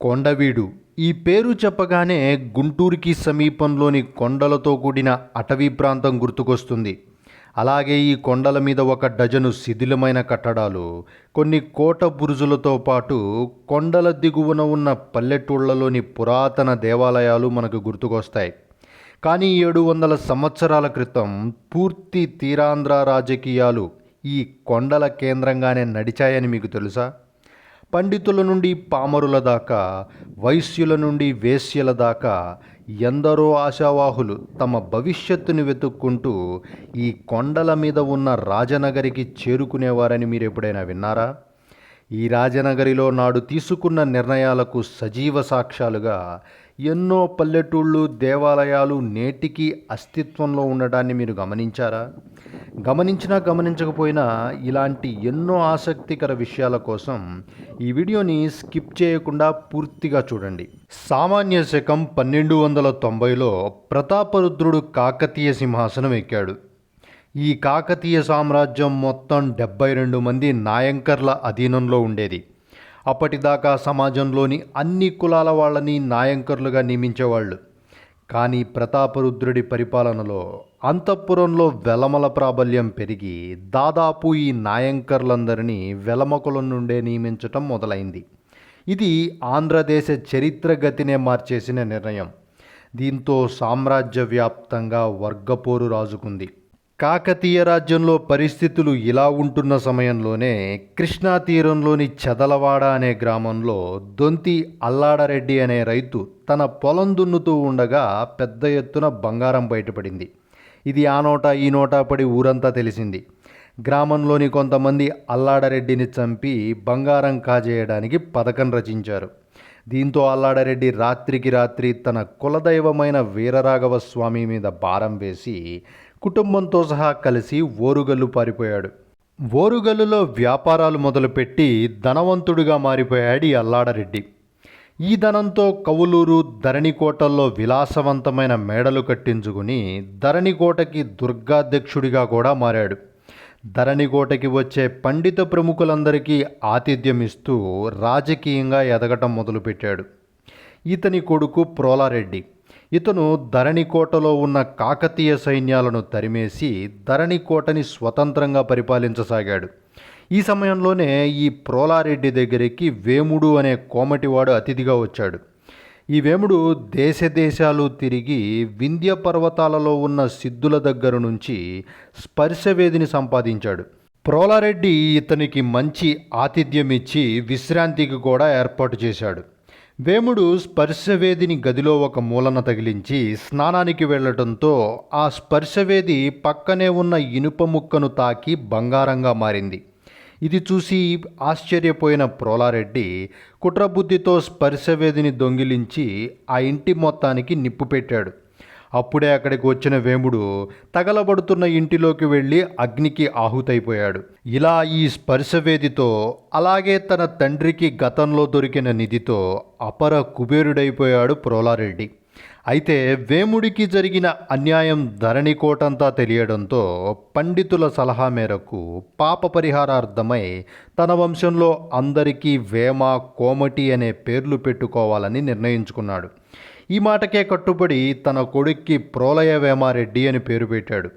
కొండవీడు. ఈ పేరు చెప్పగానే గుంటూరుకి సమీపంలోని కొండలతో కూడిన అటవీ ప్రాంతం గుర్తుకొస్తుంది. అలాగే ఈ కొండల మీద ఒక డజను శిథిలమైన కట్టడాలు కొన్ని కోట బురుజులతో పాటు కొండల దిగువన ఉన్న పల్లెటూళ్ళలోని పురాతన దేవాలయాలు మనకు గుర్తుకొస్తాయి. కానీ ఏడు వందల సంవత్సరాల క్రితం పూర్తి తీరాంధ్ర రాజకీయాలు ఈ కొండల కేంద్రంగానే నడిచాయని మీకు తెలుసా? పండితుల నుండి పామరుల దాకా వైశ్యుల నుండి వేశ్యల దాకా ఎందరో ఆశావాహులు తమ భవిష్యత్తుని వెతుక్కుంటూ ఈ కొండల మీద ఉన్న రాజనగరికి చేరుకునేవారని మీరు ఎప్పుడైనా విన్నారా? ఈ రాజనగరిలో నాడు తీసుకున్న నిర్ణయాలకు సజీవ సాక్ష్యాలుగా ఎన్నో పల్లెటూళ్ళు దేవాలయాలు నేటికి అస్తిత్వంలో ఉండడాన్ని మీరు గమనించారా? గమనించినా గమనించకపోయినా ఇలాంటి ఎన్నో ఆసక్తికర విషయాల కోసం ఈ వీడియోని స్కిప్ చేయకుండా పూర్తిగా చూడండి. సామాన్య శకం పన్నెండు వందల తొంభైలో ప్రతాపరుద్రుడు కాకతీయ సింహాసనం ఎక్కాడు. ఈ కాకతీయ సామ్రాజ్యం మొత్తం డెబ్బై రెండు మంది నాయంకర్ల అధీనంలో ఉండేది. అప్పటిదాకా సమాజంలోని అన్ని కులాల వాళ్ళని నాయంకర్లుగా నియమించేవాళ్ళు. కానీ ప్రతాపరుద్రుడి పరిపాలనలో అంతఃపురంలో వెలమల ప్రాబల్యం పెరిగి దాదాపు ఈ నాయంకర్లందరినీ వెలమకులం నుండే నియమించటం మొదలైంది. ఇది ఆంధ్రదేశ చరిత్ర గతినే మార్చేసిన నిర్ణయం. దీంతో సామ్రాజ్య వ్యాప్తంగా వర్గపోరు రాజుకుంది. కాకతీయ రాజ్యంలో పరిస్థితులు ఇలా ఉంటున్న సమయంలోనే కృష్ణా తీరంలోని చదలవాడ అనే గ్రామంలో దొంతి అల్లాడరెడ్డి అనే రైతు తన పొలం దున్నుతూ ఉండగా పెద్ద ఎత్తున బంగారం బయటపడింది. ఇది ఆ నోట ఈ నోటా పడి ఊరంతా తెలిసింది. గ్రామంలోని కొంతమంది అల్లాడరెడ్డిని చంపి బంగారం కాజేయడానికి పథకం రచించారు. దీంతో అల్లాడరెడ్డి రాత్రికి రాత్రి తన కులదైవమైన వీరరాఘవ స్వామి మీద భారం వేసి కుటుంబంతో సహా కలిసి ఓరుగల్లు పారిపోయాడు. ఓరుగల్లులో వ్యాపారాలు మొదలుపెట్టి ధనవంతుడిగా మారిపోయాడు ఈ అల్లాడరెడ్డి. ఈ ధనంతో కవులూరు ధరణికోటల్లో విలాసవంతమైన మేడలు కట్టించుకుని ధరణికోటకి దుర్గాధ్యక్షుడిగా కూడా మారాడు. ధరణికోటకి వచ్చే పండిత ప్రముఖులందరికీ ఆతిథ్యం ఇస్తూ రాజకీయంగా ఎదగటం మొదలుపెట్టాడు. ఇతని కొడుకు ప్రోలారెడ్డి. ఇతను ధరణికోటలో ఉన్న కాకతీయ సైన్యాలను తరిమేసి ధరణికోటని స్వతంత్రంగా పరిపాలించసాగాడు. ఈ సమయంలోనే ఈ ప్రోలారెడ్డి దగ్గరికి వేముడు అనే కోమటివాడు అతిథిగా వచ్చాడు. ఈ వేముడు దేశ దేశాలు తిరిగి వింధ్య పర్వతాలలో ఉన్న సిద్ధుల దగ్గర నుంచి స్పర్శవేదిని సంపాదించాడు. ప్రోలారెడ్డి ఇతనికి మంచి ఆతిథ్యం ఇచ్చి విశ్రాంతికి కూడా ఏర్పాటు చేశాడు. వేముడు స్పర్శవేదిని గదిలో ఒక మూలన తగిలించి స్నానానికి వెళ్ళటంతో ఆ స్పర్శవేది పక్కనే ఉన్న ఇనుప ముక్కను తాకి బంగారంగా మారింది. ఇది చూసి ఆశ్చర్యపోయిన ప్రోలారెడ్డి కుట్రబుద్ధితో స్పర్శవేదిని దొంగిలించి ఆ ఇంటి మొత్తానికి నిప్పు పెట్టాడు. అప్పుడే అక్కడికి వచ్చిన వేముడు తగలబడుతున్న ఇంటిలోకి వెళ్ళి అగ్నికి ఆహుతైపోయాడు. ఇలా ఈ స్పర్శవేదితో అలాగే తన తండ్రికి గతంలో దొరికిన నిధితో అపర కుబేరుడైపోయాడు ప్రోలారెడ్డి. అయితే వేముడికి జరిగిన అన్యాయం ధరణికోటంతా తెలియడంతో పండితుల సలహా మేరకు పాప పరిహారార్థమై తన వంశంలో అందరికీ వేమ కోమటి అనే పేర్లు పెట్టుకోవాలని నిర్ణయించుకున్నాడు. ఈ మాటకే కట్టుబడి తన కొడుక్కి ప్రోలయ వేమారెడ్డి అని పేరు పెట్టాడు.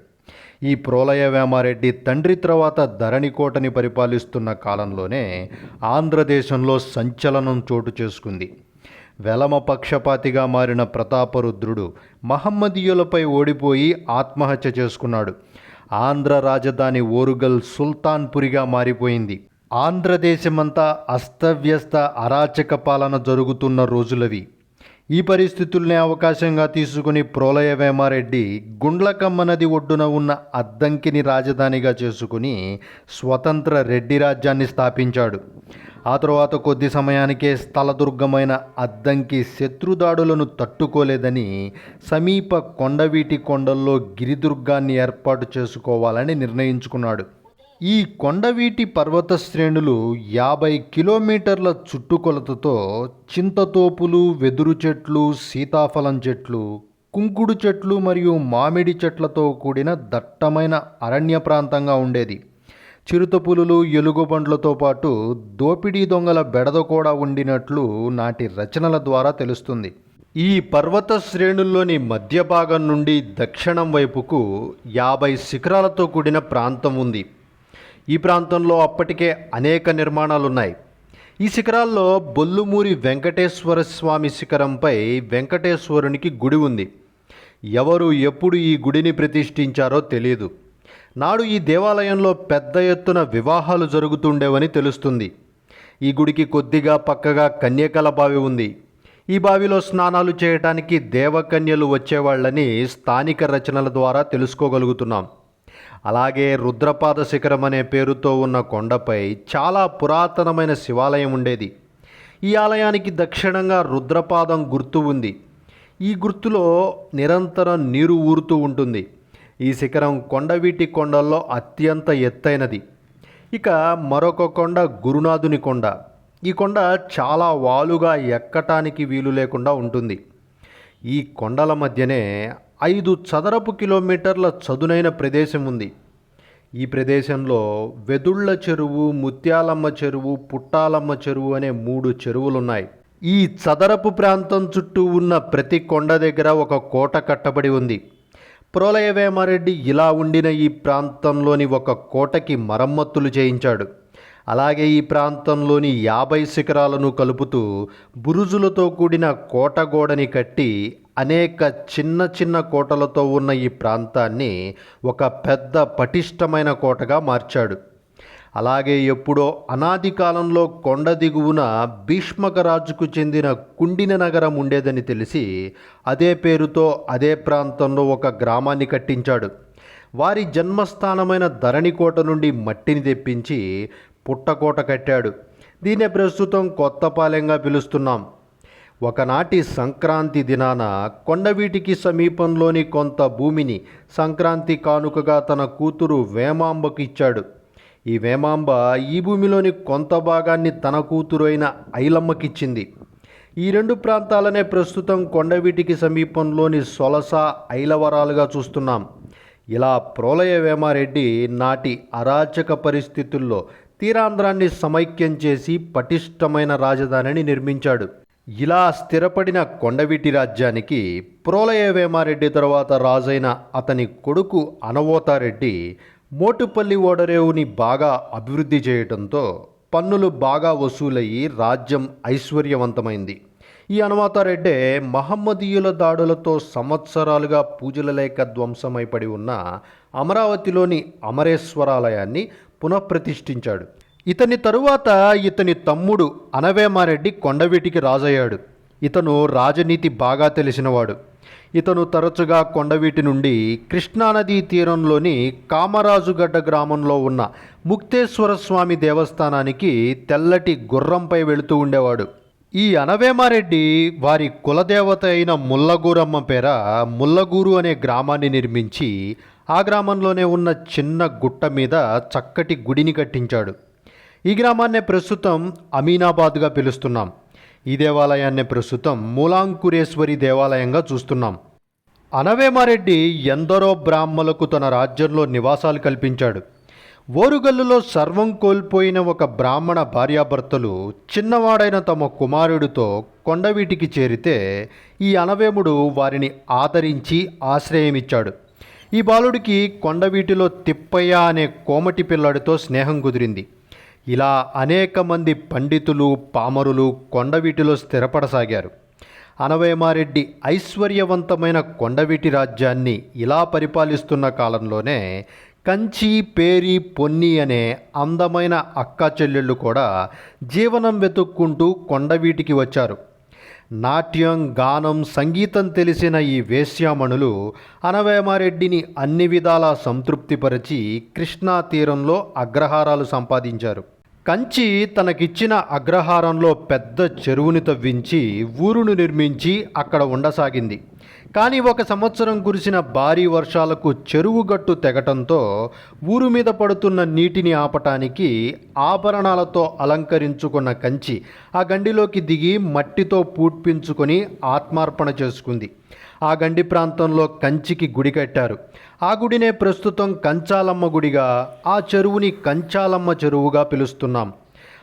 ఈ ప్రోలయ వేమారెడ్డి తండ్రి తర్వాత ధరణికోటని పరిపాలిస్తున్న కాలంలోనే ఆంధ్రదేశంలో సంచలనం చోటు చేసుకుంది. వెలమ పక్షపాతిగా మారిన ప్రతాపరుద్రుడు మహమ్మదీయులపై ఓడిపోయి ఆత్మహత్య చేసుకున్నాడు. ఆంధ్ర రాజధాని ఓరుగల్ సుల్తాన్పురిగా మారిపోయింది. ఆంధ్రదేశమంతా అస్తవ్యస్త అరాచక పాలన జరుగుతున్న రోజులవి. ఈ పరిస్థితుల్ని అవకాశంగా తీసుకుని ప్రోలయ వేమారెడ్డి గుండ్లకమ్మ నది ఒడ్డున ఉన్న అద్దంకిని రాజధానిగా చేసుకుని స్వతంత్ర రెడ్డి రాజ్యాన్ని స్థాపించాడు. ఆ తర్వాత కొద్ది సమయానికే స్థలదుర్గమైన అద్దంకి శత్రుదాడులను తట్టుకోలేదని సమీప కొండవీటి కొండల్లో గిరిదుర్గాన్ని ఏర్పాటు చేసుకోవాలని నిర్ణయించుకున్నాడు. ఈ కొండవీటి పర్వత శ్రేణులు యాభై కిలోమీటర్ల చుట్టుకొలతతో చింతతోపులు వెదురు చెట్లు సీతాఫలం చెట్లు కుంకుడు చెట్లు మరియు మామిడి చెట్లతో కూడిన దట్టమైన అరణ్య ప్రాంతంగా ఉండేది. చిరుతపులులు ఎలుగుబండ్లతో పాటు దోపిడీ దొంగల బెడద కూడా ఉండినట్లు నాటి రచనల ద్వారా తెలుస్తుంది. ఈ పర్వత శ్రేణుల్లోని మధ్య భాగం నుండి దక్షిణం వైపుకు యాభై శిఖరాలతో కూడిన ప్రాంతం ఉంది. ఈ ప్రాంతంలో అప్పటికే అనేక నిర్మాణాలు ఉన్నాయి ఈ శిఖరాల్లో బొల్లుమూరి వెంకటేశ్వర స్వామి శిఖరంపై వెంకటేశ్వరునికి గుడి ఉంది. ఎవరు ఎప్పుడు ఈ గుడిని ప్రతిష్ఠించారో తెలియదు నాడు ఈ దేవాలయంలో పెద్ద ఎత్తున వివాహాలు జరుగుతుండేవని తెలుస్తుంది. ఈ గుడికి కొద్దిగా పక్కగా కన్యకల బావి ఉంది. ఈ బావిలో స్నానాలు చేయటానికి దేవకన్యలు వచ్చేవాళ్ళని స్థానిక రచనల ద్వారా తెలుసుకోగలుగుతున్నాం. అలాగే రుద్రపాద శిఖరం అనే పేరుతో ఉన్న కొండపై చాలా పురాతనమైన శివాలయం ఉండేది. ఈ ఆలయానికి దక్షిణంగా రుద్రపాదం గుర్తు ఉంది. ఈ గుర్తులో నిరంతరం నీరు ఊరుతూ ఉంటుంది. ఈ శిఖరం కొండవీటి కొండల్లో అత్యంత ఎత్తైనది. ఇక మరొక కొండ గురునాథుని కొండ. ఈ కొండ చాలా వాలుగా ఎక్కటానికి వీలు లేకుండా ఉంటుంది. ఈ కొండల మధ్యనే ఐదు చదరపు కిలోమీటర్ల చదునైన ప్రదేశం ఉంది. ఈ ప్రదేశంలో వెదుళ్ళ చెరువు ముత్యాలమ్మ చెరువు పుట్టాలమ్మ చెరువు అనే మూడు చెరువులున్నాయి. ఈ చదరపు ప్రాంతం చుట్టూ ఉన్న ప్రతి కొండ దగ్గర ఒక కోట కట్టబడి ఉంది. ప్రోలయవేమారెడ్డి ఇలా ఉండిన ఈ ప్రాంతంలోని ఒక కోటకి మరమ్మతులు చేయించాడు. అలాగే ఈ ప్రాంతంలోని యాభై శిఖరాలను కలుపుతూ బురుజులతో కూడిన కోట గోడని కట్టి అనేక చిన్న చిన్న కోటలతో ఉన్న ఈ ప్రాంతాన్ని ఒక పెద్ద పటిష్టమైన కోటగా మార్చాడు. అలాగే ఎప్పుడో అనాది కాలంలో కొండ దిగువన భీష్మకరాజుకు చెందిన కుండిన నగరం ఉండేదని తెలిసి అదే పేరుతో అదే ప్రాంతంలో ఒక గ్రామాన్ని కట్టించాడు. వారి జన్మస్థానమైన ధరణికోట నుండి మట్టిని తెప్పించి పుట్టకోట కట్టాడు. దీనే ప్రస్తుతం కొత్తపాలెంగా పిలుస్తున్నాం. ఒకనాటి సంక్రాంతి దినాన కొండవీటికి సమీపంలోని కొంత భూమిని సంక్రాంతి కానుకగా తన కూతురు వేమాంబకు ఇచ్చాడు. ఈ వేమాంబ ఈ భూమిలోని కొంత భాగాన్ని తన కూతురు అయిన ఐలమ్మకిచ్చింది. ఈ రెండు ప్రాంతాలనే ప్రస్తుతం కొండవీటికి సమీపంలోని సొలస ఐలవరాలుగా చూస్తున్నాం. ఇలా ప్రోలయ వేమారెడ్డి నాటి అరాచక పరిస్థితుల్లో తీరాంధ్రాన్ని సమైక్యం చేసి పటిష్టమైన రాజధానిని నిర్మించాడు. ఇలా స్థిరపడిన కొండవీటి రాజ్యానికి ప్రోలయ వేమారెడ్డి తర్వాత రాజైన అతని కొడుకు అనవోతారెడ్డి మోటుపల్లి ఓడరేవుని బాగా అభివృద్ధి చేయటంతో పన్నులు బాగా వసూలయ్యి రాజ్యం ఐశ్వర్యవంతమైంది. ఈ అనవాతారెడ్డే మహమ్మదీయుల దాడులతో సంవత్సరాలుగా పూజల లేక ధ్వంసమైపడి ఉన్న అమరావతిలోని అమరేశ్వరాలయాన్ని పునఃప్రతిష్ఠించాడు. ఇతని తరువాత ఇతని తమ్ముడు అనవేమారెడ్డి కొండవీటికి రాజయ్యాడు. ఇతను రాజనీతి బాగా తెలిసినవాడు. ఇతను తరచుగా కొండవీటి నుండి కృష్ణానదీ తీరంలోని కామరాజుగడ్డ గ్రామంలో ఉన్న ముక్తేశ్వర స్వామి దేవస్థానానికి తెల్లటి గుర్రంపై వెళుతూ ఉండేవాడు. ఈ అనవేమారెడ్డి వారి కులదేవత అయిన ముల్లగూరమ్మ పేర ముల్లగూరు అనే గ్రామాన్ని నిర్మించి ఆ గ్రామంలోనే ఉన్న చిన్న గుట్ట మీద చక్కటి గుడిని కట్టించాడు. ఈ గ్రామాన్నే ప్రస్తుతం అమీనాబాద్గా పిలుస్తున్నాం. ఈ దేవాలయాన్ని ప్రస్తుతం మూలాంకురేశ్వరి దేవాలయంగా చూస్తున్నాం. అనవేమారెడ్డి ఎందరో బ్రాహ్మలకు తన రాజ్యంలో నివాసాలు కల్పించాడు. ఓరుగల్లులో సర్వం కోల్పోయిన ఒక బ్రాహ్మణ భార్యాభర్తలు చిన్నవాడైన తమ కుమారుడితో కొండవీటికి చేరితే ఈ అనవేముడు వారిని ఆదరించి ఆశ్రయమిచ్చాడు. ఈ బాలుడికి కొండవీటిలో తిప్పయ్య అనే కోమటి పిల్లాడితో స్నేహం కుదిరింది. ఇలా అనేక మంది పండితులు పామరులు కొండవీటిలో స్థిరపడసాగారు. అనవేమారెడ్డి ఐశ్వర్యవంతమైన కొండవీటి రాజ్యాన్ని ఇలా పరిపాలిస్తున్న కాలంలోనే కంచి పేరి పొన్ని అనే అందమైన అక్కా చెల్లెళ్ళు కూడా జీవనం వెతుక్కుంటూ కొండవీటికి వచ్చారు. నాట్యం గానం సంగీతం తెలిసిన ఈ వేశ్యామణులు అనవేమారెడ్డిని అన్ని విధాలా సంతృప్తిపరచి కృష్ణా తీరంలో అగ్రహారాలు సంపాదించారు. కంచి తనకిచ్చిన అగ్రహారంలో పెద్ద చెరువుని తవ్వించి ఊరును నిర్మించి అక్కడ ఉండసాగింది. కానీ ఒక సంవత్సరం కురిసిన భారీ వర్షాలకు చెరువు గట్టు తెగటంతో ఊరు మీద పడుతున్న నీటిని ఆపటానికి ఆభరణాలతో అలంకరించుకున్న కంచి ఆ గండిలోకి దిగి మట్టితో పూడ్పించుకొని ఆత్మార్పణ చేసుకుంది. ఆ గండి ప్రాంతంలో కంచికి గుడి కట్టారు. ఆ గుడినే ప్రస్తుతం కంచాలమ్మ గుడిగా ఆ చెరువుని కంచాలమ్మ చెరువుగా పిలుస్తున్నాం.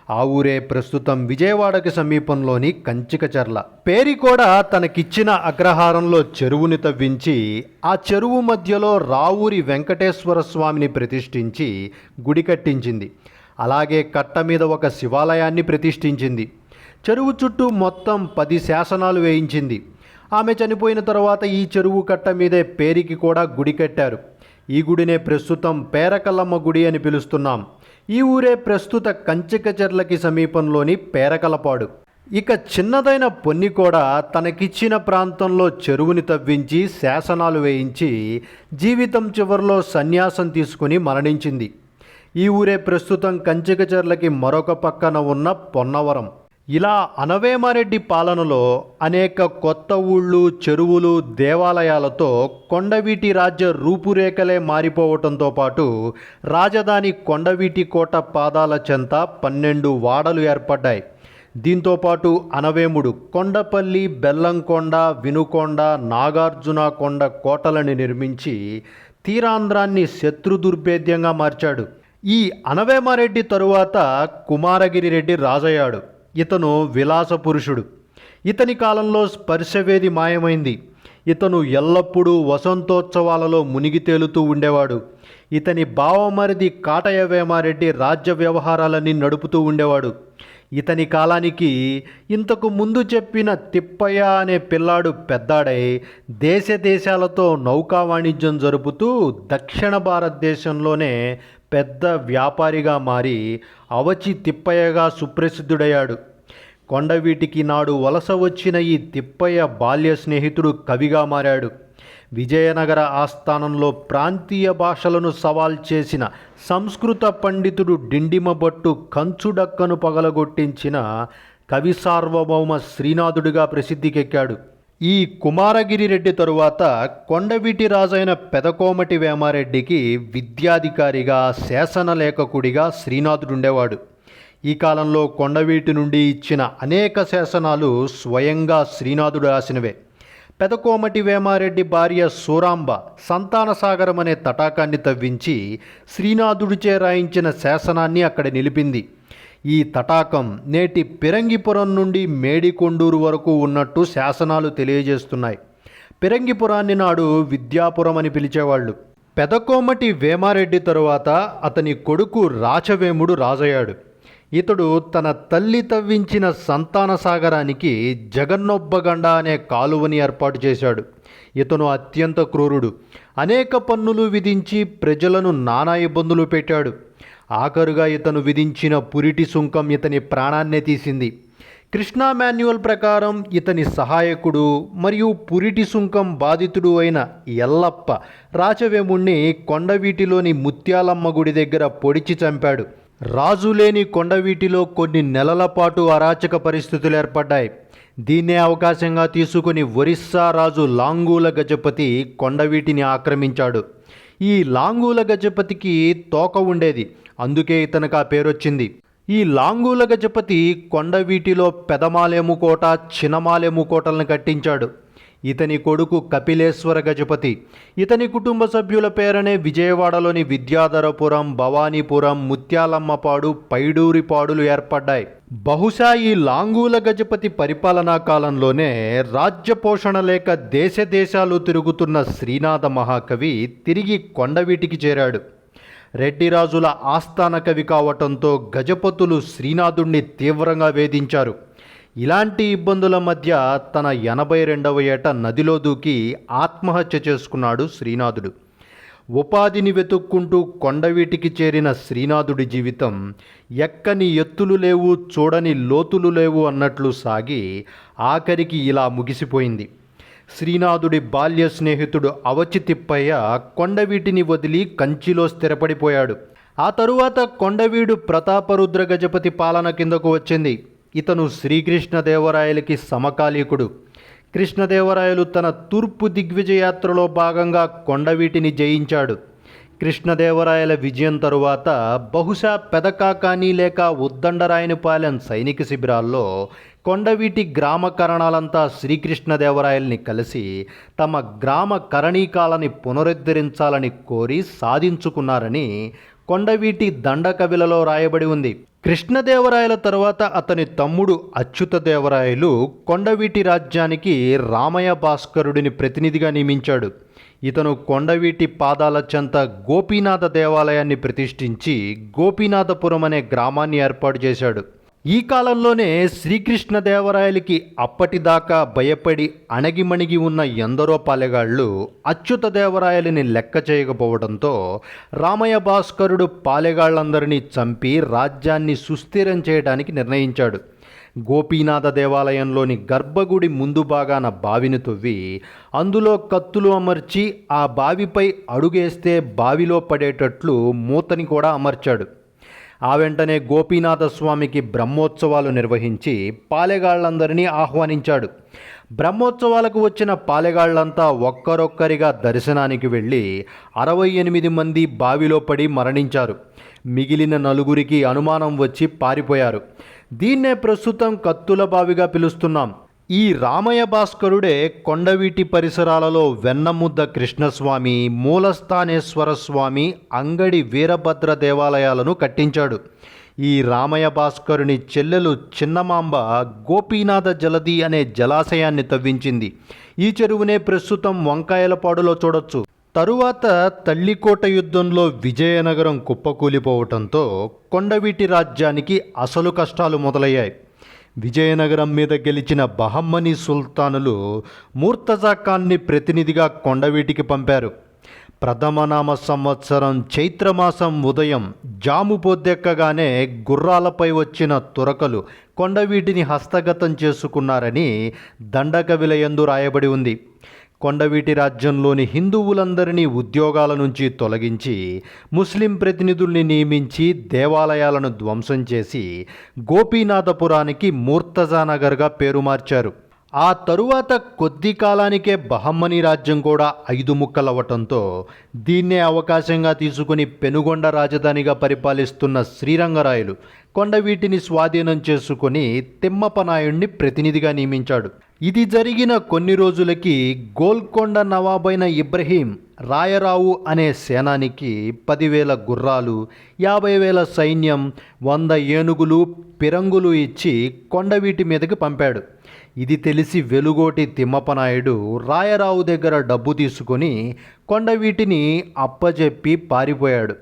ఆ ఊరే ప్రస్తుతం విజయవాడకి సమీపంలోని కంచికచర్ల. పేరి కూడా తనకిచ్చిన అగ్రహారంలో చెరువుని తవ్వించి ఆ చెరువు మధ్యలో రావూరి వెంకటేశ్వర స్వామిని ప్రతిష్ఠించి గుడి కట్టించింది. అలాగే కట్ట మీద ఒక శివాలయాన్ని ప్రతిష్ఠించింది. చెరువు చుట్టూ మొత్తం పది శాసనాలు వేయించింది. ఆమె చనిపోయిన తర్వాత ఈ చెరువు కట్ట మీదే పేరికి కూడా గుడి కట్టారు. ఈ గుడినే ప్రస్తుతం పేరకల్లమ్మ గుడి అని పిలుస్తున్నాం. ఈ ఊరే ప్రస్తుత కంచికచెర్లకి సమీపంలోని పేరకలపాడు. ఇక చిన్నదైన పొన్ని కూడా తనకిచ్చిన ప్రాంతంలో చెరువుని తవ్వించి శాసనాలు వేయించి జీవితం చివరిలో సన్యాసం తీసుకుని మరణించింది. ఈ ఊరే ప్రస్తుతం కంచికచెర్లకి మరొక పక్కన ఉన్న పొన్నవరం. ఇలా అనవేమారెడ్డి పాలనలో అనేక కొత్త ఊళ్ళు చెరువులు దేవాలయాలతో కొండవీటి రాజ్య రూపురేఖలే మారిపోవటంతో పాటు రాజధాని కొండవీటి కోట పాదాల చెంత పన్నెండు వాడలు ఏర్పడ్డాయి. దీంతోపాటు అనవేముడు కొండపల్లి బెల్లంకొండ వినుకొండ నాగార్జునకొండ కోటలను నిర్మించి తీరాంధ్రాన్ని శత్రుదుర్భేద్యంగా మార్చాడు. ఈ అనవేమారెడ్డి తరువాత కుమారగిరి రెడ్డి రాజయ్యాడు. ఇతను విలాస పురుషుడు. ఇతని కాలంలో స్పర్శవేది మాయమైంది. ఇతను ఎల్లప్పుడూ వసంతోత్సవాలలో మునిగి తేలుతూ ఉండేవాడు. ఇతని బావమరిది కాటయ్య వేమారెడ్డి రాజ్య వ్యవహారాలన్నీ నడుపుతూ ఉండేవాడు. ఇతని కాలానికి ఇంతకు ముందు చెప్పిన తిప్పయ్య అనే పిల్లాడు పెద్దాడై దేశ దేశాలతో నౌకా వాణిజ్యం జరుపుతూ దక్షిణ భారతదేశంలోనే పెద్ద వ్యాపారిగా మారి అవచి తిప్పయ్యగా సుప్రసిద్ధుడయ్యాడు. కొండవీటికి నాడు వలస వచ్చిన ఈ తిప్పయ్య బాల్య స్నేహితుడు కవిగా మారాడు. విజయనగర ఆస్థానంలో ప్రాంతీయ భాషలను సవాల్ చేసిన సంస్కృత పండితుడు డిండిమబట్టు కంచుడక్కను పగలగొట్టించిన కవి సార్వభౌమ శ్రీనాథుడిగా ప్రసిద్ధికెక్కాడు. ఈ కుమారగిరి రెడ్డి తరువాత కొండవీటి రాజైన పెదకోమటి వేమారెడ్డికి విద్యాధికారిగా శాసన లేఖకుడిగా శ్రీనాథుడుండేవాడు ఈ కాలంలో కొండవీటి నుండి ఇచ్చిన అనేక శాసనాలు స్వయంగా శ్రీనాథుడు రాసినవే. పెదకోమటి వేమారెడ్డి భార్య సూరాంబ సంతాన సాగరం అనే తటాకాన్ని తవ్వించి శ్రీనాథుడిచే రాయించిన శాసనాన్ని అక్కడ నిలిపింది. ఈ తటాకం నేటి పిరంగిపురం నుండి మేడికొండూరు వరకు ఉన్నట్టు శాసనాలు తెలియజేస్తున్నాయి. పిరంగిపురాన్ని నాడు విద్యాపురం అని పిలిచేవాళ్ళు. పెదకోమటి వేమారెడ్డి తరువాత అతని కొడుకు రాచవేముడు రాజయ్యాడు. ఇతడు తన తల్లి తవ్వించిన సంతాన సాగరానికి జగన్నొబ్బగండ అనే కాలువని ఏర్పాటు చేశాడు. ఇతను అత్యంత క్రూరుడు. అనేక పన్నులు విధించి ప్రజలను నానా ఇబ్బందులు పెట్టాడు. ఆఖరుగా ఇతను విధించిన పురిటి సుంకం ఇతని ప్రాణాన్నే తీసింది. కృష్ణా మాన్యువల్ ప్రకారం ఇతని సహాయకుడు మరియు పురిటి సుంకం బాధితుడు అయిన ఎల్లప్ప రాచవేముణ్ణి కొండవీటిలోని ముత్యాలమ్మ గుడి దగ్గర పొడిచి చంపాడు. రాజు లేని కొండవీటిలో కొన్ని నెలల పాటు అరాచక పరిస్థితులు ఏర్పడ్డాయి. దీన్నే అవకాశంగా తీసుకుని ఒరిస్సా రాజు లాంగూల గజపతి కొండవీటిని ఆక్రమించాడు. ఈ లాంగూల గజపతికి తోక ఉండేది. అందుకే ఇతనికి ఆ పేరొచ్చింది. ఈ లాంగూల గజపతి కొండవీటిలో పెదమాలేము కోట చినమాలేము కోటలను కట్టించాడు. ఇతని కొడుకు కపిలేశ్వర గజపతి. ఇతని కుటుంబ సభ్యుల పేరనే విజయవాడలోని విద్యాధరపురం భవానీపురం ముత్యాలమ్మపాడు పైడూరిపాడులు ఏర్పడ్డాయి. బహుశా ఈ లాంగూల గజపతి పరిపాలనా కాలంలోనే రాజ్య పోషణ లేక దేశ దేశాలు తిరుగుతున్న శ్రీనాథ మహాకవి తిరిగి కొండవీటికి చేరాడు. రెడ్డిరాజుల ఆస్థాన కవి కావటంతో గజపతులు శ్రీనాథుణ్ణి తీవ్రంగా వేధించారు. ఇలాంటి ఇబ్బందుల మధ్య తన ఎనభై రెండవ ఏట నదిలో దూకి ఆత్మహత్య చేసుకున్నాడు శ్రీనాథుడు. ఉపాధిని వెతుక్కుంటూ కొండవీటికి చేరిన శ్రీనాథుడి జీవితం ఎక్కని ఎత్తులు లేవు చూడని లోతులు లేవు అన్నట్లు సాగి ఆఖరికి ఇలా ముగిసిపోయింది. శ్రీనాథుడి బాల్య స్నేహితుడు అవచితిప్పయ్య కొండవీటిని వదిలి కంచిలో స్థిరపడిపోయాడు. ఆ తరువాత కొండవీడు ప్రతాపరుద్ర గజపతి పాలన కిందకు వచ్చింది. ఇతను శ్రీకృష్ణదేవరాయలకి సమకాలీకుడు. కృష్ణదేవరాయలు తన తూర్పు దిగ్విజయాత్రలో భాగంగా కొండవీటిని జయించాడు. కృష్ణదేవరాయల విజయం తరువాత బహుశా పెదకాకాని లేక ఉద్దండరాయనిపాలెం సైనిక శిబిరాల్లో కొండవీటి గ్రామ కరణాలంతా శ్రీకృష్ణదేవరాయల్ని కలిసి తమ గ్రామ కరణీకాలని పునరుద్ధరించాలని కోరి సాధించుకున్నారని కొండవీటి దండకవిలలో రాయబడి ఉంది. కృష్ణదేవరాయల తర్వాత అతని తమ్ముడు అచ్యుతదేవరాయలు కొండవీటి రాజ్యానికి రామయ్య భాస్కరుడిని ప్రతినిధిగా నియమించాడు. ఇతను కొండవీటి పాదాల చెంత గోపీనాథ దేవాలయాన్ని ప్రతిష్ఠించి గోపీనాథపురం అనే గ్రామాన్ని ఏర్పాటు చేశాడు. ఈ కాలంలోనే శ్రీకృష్ణదేవరాయలకి అప్పటిదాకా భయపడి అణగిమణిగి ఉన్న ఎందరో పాలెగాళ్ళు అచ్యుత దేవరాయలని లెక్క చేయకపోవడంతో రామయ్య భాస్కరుడు పాలెగాళ్ళందరినీ చంపి రాజ్యాన్ని సుస్థిరం చేయడానికి నిర్ణయించాడు. గోపీనాథ దేవాలయంలోని గర్భగుడి ముందు భాగాన బావిని తవ్వి అందులో కత్తులు అమర్చి ఆ బావిపై అడుగేస్తే బావిలో పడేటట్లు మూతని కూడా అమర్చాడు. ఆ వెంటనే గోపీనాథ స్వామికి బ్రహ్మోత్సవాలు నిర్వహించి పాలెగాళ్ళందరినీ ఆహ్వానించాడు. బ్రహ్మోత్సవాలకు వచ్చిన పాలెగాళ్ళంతా ఒక్కరొక్కరిగా దర్శనానికి వెళ్ళి అరవై ఎనిమిది మంది బావిలో పడి మరణించారు. మిగిలిన నలుగురికి అనుమానం వచ్చి పారిపోయారు. దీన్నే ప్రస్తుతం కత్తుల బావిగా పిలుస్తున్నాం. ఈ రామయ్య భాస్కరుడే కొండవీటి పరిసరాలలో వెన్నముద్ద కృష్ణస్వామి మూలస్థానేశ్వర స్వామి అంగడి వీరభద్ర దేవాలయాలను కట్టించాడు. ఈ రామయ్య భాస్కరుని చెల్లెలు చిన్నమాంబ గోపీనాథ జలది అనే జలాశయాన్ని తవ్వించింది. ఈ చెరువునే ప్రస్తుతం వంకాయలపాడులో చూడొచ్చు. తరువాత తల్లికోట యుద్ధంలో విజయనగరం కుప్పకూలిపోవటంతో కొండవీటి రాజ్యానికి అసలు కష్టాలు మొదలయ్యాయి. విజయనగరం మీద గెలిచిన బహమ్మని సుల్తానులు మూర్తజా ఖాన్ని ప్రతినిధిగా కొండవీటికి పంపారు. ప్రథమనామ సంవత్సరం చైత్రమాసం ఉదయం జాము పొద్దెక్కగానే గుర్రాలపై వచ్చిన తురకలు కొండవీటిని హస్తగతం చేసుకున్నారని దండకవిలయందు రాయబడి ఉంది. కొండవీటి రాజ్యంలోని హిందువులందరినీ ఉద్యోగాల నుంచి తొలగించి ముస్లిం ప్రతినిధుల్ని నియమించి దేవాలయాలను ధ్వంసం చేసి గోపీనాథపురానికి మూర్తజానగర్గా పేరు మార్చారు. ఆ తరువాత కొద్ది కాలానికే బహమ్మని రాజ్యం కూడా ఐదు ముక్కలవ్వటంతో దీన్నే అవకాశంగా తీసుకుని పెనుగొండ రాజధానిగా పరిపాలిస్తున్న శ్రీరంగరాయలు కొండవీటిని స్వాధీనం చేసుకుని తిమ్మపనాయుణ్ణి ప్రతినిధిగా నియమించాడు. ఇది జరిగిన కొన్ని రోజులకి గోల్కొండ నవాబైన ఇబ్రహీం రాయరావు అనే సేనానికి పదివేల గుర్రాలు యాభై వేల సైన్యం వంద ఏనుగులు పిరంగులు ఇచ్చి కొండవీటి మీదకి పంపాడు. ఇది తెలిసి వెలుగోటి తిమ్మపనాయుడు రాయరావు దగ్గర డబ్బు తీసుకొని కొండవీటిని అప్పజెప్పి పారిపోయాడు.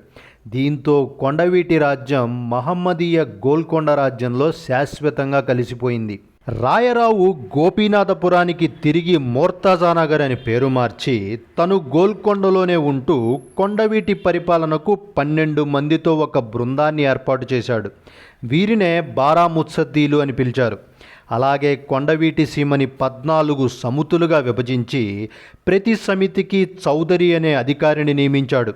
దీంతో కొండవీటి రాజ్యం మహమ్మదీయ గోల్కొండ రాజ్యంలో శాశ్వతంగా కలిసిపోయింది. రాయరావు గోపీనాథపురానికి తిరిగి మోర్తాజానగర్ అని పేరు మార్చి తను గోల్కొండలోనే ఉంటూ కొండవీటి పరిపాలనకు పన్నెండు మందితో ఒక బృందాన్ని ఏర్పాటు చేశాడు. వీరినే బారాముత్సద్దీలు అని పిలిచారు. అలాగే కొండవీటి సీమని పద్నాలుగు సముతులుగా విభజించి ప్రతి సమితికి చౌదరి అనే అధికారిని నియమించాడు.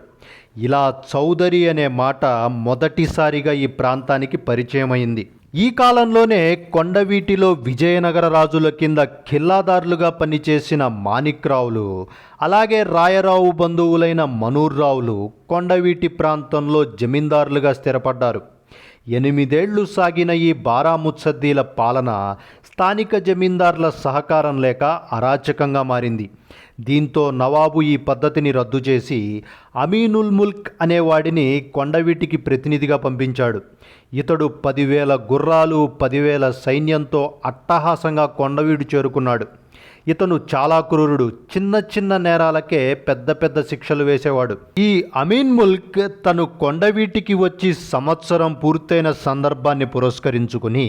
ఇలా చౌదరి అనే మాట మొదటిసారిగా ఈ ప్రాంతానికి పరిచయమైంది. ఈ కాలంలోనే కొండవీటిలో విజయనగర రాజుల కింద ఖిల్లాదారులుగా పనిచేసిన మాణిక్రావులు అలాగే రాయరావు బంధువులైన మనూర్రావులు కొండవీటి ప్రాంతంలో జమీందారులుగా స్థిరపడ్డారు. ఎనిమిదేళ్ళు సాగిన ఈ బారాముత్సద్దీల పాలన స్థానిక జమీందారుల సహకారం లేక అరాచకంగా మారింది. దీంతో నవాబు ఈ పద్ధతిని రద్దు చేసి అమీనుల్ ముల్క్ అనేవాడిని కొండవీటికి ప్రతినిధిగా పంపించాడు. ఇతడు పదివేల గుర్రాలు పదివేల సైన్యంతో అట్టహాసంగా కొండవీడు చేరుకున్నాడు. ఇతను చాలా క్రూరుడు. చిన్న చిన్న నేరాలకే పెద్ద పెద్ద శిక్షలు వేసేవాడు. ఈ అమీన్ ముల్క్ తను కొండవీటికి వచ్చి సంవత్సరం పూర్తయిన సందర్భాన్ని పురస్కరించుకుని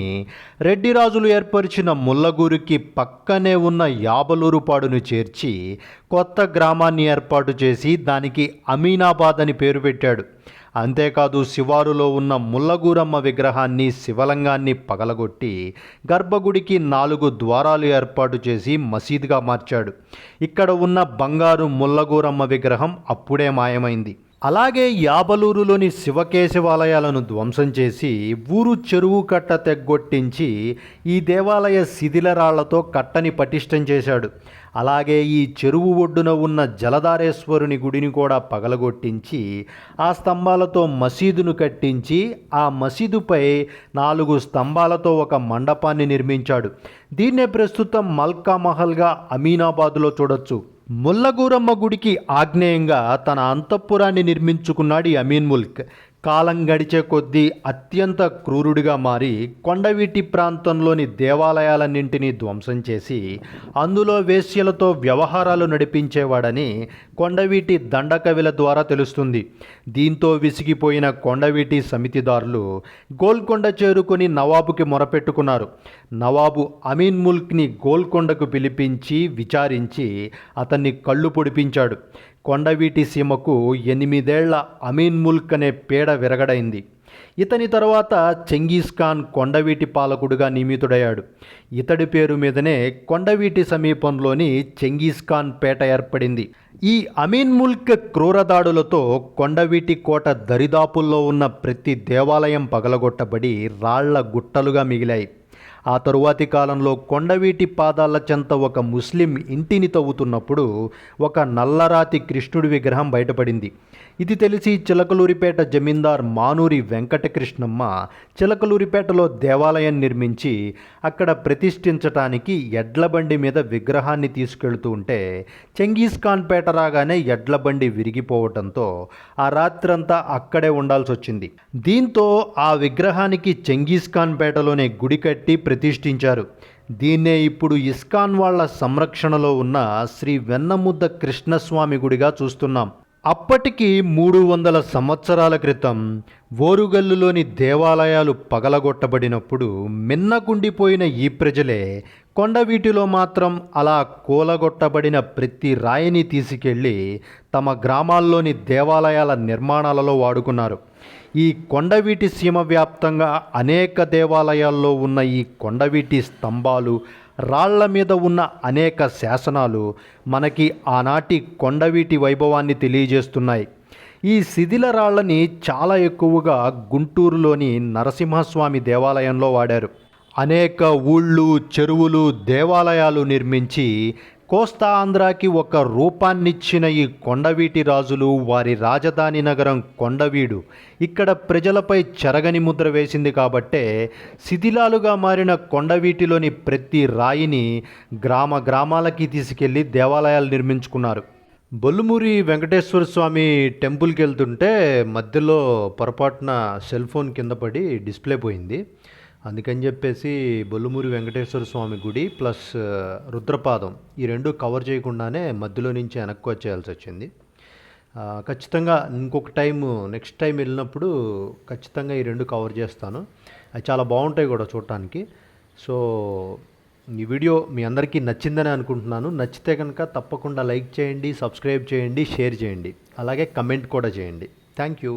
రెడ్డి రాజులు ఏర్పరిచిన ముల్లగూరికి పక్కనే ఉన్న యాబలూరుపాడును చేర్చి కొత్త గ్రామాన్ని ఏర్పాటు చేసి దానికి అమీనాబాద్ అని పేరు పెట్టాడు. అంతేకాదు శివారులో ఉన్న ముల్లగూరమ్మ విగ్రహాన్ని శివలింగాన్ని పగలగొట్టి గర్భగుడికి నాలుగు ద్వారాలు ఏర్పాటు చేసి మసీదుగా మార్చాడు. ఇక్కడ ఉన్న బంగారు ముల్లగూరమ్మ విగ్రహం అప్పుడే మాయమైంది. అలాగే యాబలూరులోని శివకేశవాలయాలను ధ్వంసం చేసి ఊరు చెరువు కట్ట తెగ్గొట్టించి ఈ దేవాలయ శిథిలరాళ్ళతో కట్టని పటిష్టం చేశాడు. అలాగే ఈ చెరువు ఒడ్డున ఉన్న జలధారేశ్వరుని గుడిని కూడా పగలగొట్టించి ఆ స్తంభాలతో మసీదును కట్టించి ఆ మసీదుపై నాలుగు స్తంభాలతో ఒక మండపాన్ని నిర్మించాడు. దీన్నే ప్రస్తుతం మల్కా మహల్గా అమీనాబాదులో చూడొచ్చు. ముల్లగూరమ్మ గుడికి ఆగ్నేయంగా తన అంతఃపురాన్ని నిర్మించుకున్నాడు ఈ అమీన్ ముల్క్. కాలం గడిచే కొద్దీ అత్యంత క్రూరుడిగా మారి కొండవీటి ప్రాంతంలోని దేవాలయాలన్నింటినీ ధ్వంసం చేసి అందులో వేశ్యలతో వ్యవహారాలు నడిపించేవాడని కొండవీటి దండకవిల ద్వారా తెలుస్తుంది. దీంతో విసిగిపోయిన కొండవీటి సమితిదారులు గోల్కొండ చేరుకొని నవాబుకి మొరపెట్టుకున్నారు. నవాబు అమీన్ ముల్క్ని గోల్కొండకు పిలిపించి విచారించి అతన్ని కళ్ళు పొడిపించాడు. కొండవీటి సీమకు ఎనిమిదేళ్ళ అమీన్ ముల్క్ అనే పేడ విరగడైంది. ఇతని తర్వాత చెంగీస్ ఖాన్ కొండవీటి పాలకుడుగా నియమితుడయ్యాడు. ఇతడి పేరు మీదనే కొండవీటి సమీపంలోని చెంగీస్ ఖాన్ పేట ఏర్పడింది. ఈ అమీన్ ముల్క్ క్రూరదాడులతో కొండవీటి కోట దరిదాపుల్లో ఉన్న ప్రతి దేవాలయం పగలగొట్టబడి రాళ్ళ గుట్టలుగా మిగిలాయి. ఆ తరువాతి కాలంలో కొండవీటి పాదాల చెంత ఒక ముస్లిం ఇంటిని తవ్వుతున్నప్పుడు ఒక నల్లరాతి కృష్ణుడి విగ్రహం బయటపడింది. ఇది తెలిసి చిలకలూరిపేట జమీందార్ మానూరి వెంకటకృష్ణమ్మ చిలకలూరిపేటలో దేవాలయం నిర్మించి అక్కడ ప్రతిష్ఠించటానికి ఎడ్లబండి మీద విగ్రహాన్ని తీసుకెళ్తూ ఉంటే చెంగీస్ ఖాన్ పేట రాగానే ఎడ్లబండి విరిగిపోవటంతో ఆ రాత్రంతా అక్కడే ఉండాల్సి వచ్చింది దీంతో ఆ విగ్రహానికి చెంగీస్ ఖాన్ పేటలోనే గుడి కట్టి ప్రతిష్ఠించారు. దీన్నే ఇప్పుడు ఇస్కాన్ వాళ్ళ సంరక్షణలో ఉన్న శ్రీ వెన్నముద్ద కృష్ణస్వామి గుడిగా చూస్తున్నాం. అప్పటికి మూడు వందల సంవత్సరాల క్రితం ఓరుగల్లులోని దేవాలయాలు పగలగొట్టబడినప్పుడు మిన్నకుండిపోయిన ఈ ప్రజలే కొండవీటిలో మాత్రం అలా కూలగొట్టబడిన ప్రతి రాయిని తీసుకెళ్ళి తమ గ్రామాల్లోని దేవాలయాల నిర్మాణాలలో వాడుకున్నారు. ఈ కొండవీటి సీమ వ్యాప్తంగా అనేక దేవాలయాల్లో ఉన్న ఈ కొండవీటి స్తంభాలు రాళ్ళ మీద ఉన్న అనేక శాసనాలు మనకి ఆనాటి కొండవీటి వైభవాన్ని తెలియజేస్తున్నాయి. ఈ శిథిల రాళ్ళని చాలా ఎక్కువగా గుంటూరులోని నరసింహస్వామి దేవాలయంలో వాడారు. అనేక ఊళ్ళు చెరువులు దేవాలయాలు నిర్మించి కోస్తా ఆంధ్రాకి ఒక రూపాన్నిచ్చిన ఈ కొండవీటి రాజులు వారి రాజధాని నగరం కొండవీడు. ఇక్కడ ప్రజలపై చెరగని ముద్ర వేసింది కాబట్టే శిథిలాలుగా మారిన కొండవీటిలోని ప్రతి రాయిని గ్రామ గ్రామాలకి తీసుకెళ్ళి దేవాలయాలు నిర్మించుకున్నారు. బొల్లుమూరి వెంకటేశ్వర స్వామి టెంపుల్కి వెళ్తుంటే మధ్యలో పొరపాటున సెల్ ఫోన్ కింద పడి డిస్ప్లే పోయింది. అందుకని చెప్పేసి బొల్లుమూరి వెంకటేశ్వర స్వామి గుడి ప్లస్ రుద్రపాదం ఈ రెండు కవర్ చేయకుండానే మధ్యలో నుంచి వెనక్కి వచ్చేయాల్సి వచ్చింది. ఖచ్చితంగా ఇంకొక టైం నెక్స్ట్ టైం వెళ్ళినప్పుడు ఖచ్చితంగా ఈ రెండు కవర్ చేస్తాను. అవి చాలా బాగుంటాయి కూడా చూడటానికి. సో ఈ వీడియో మీ అందరికీ నచ్చిందని అనుకుంటున్నాను. నచ్చితే కనుక తప్పకుండా లైక్ చేయండి సబ్స్క్రైబ్ చేయండి షేర్ చేయండి. అలాగే కమెంట్ కూడా చేయండి. Thank you.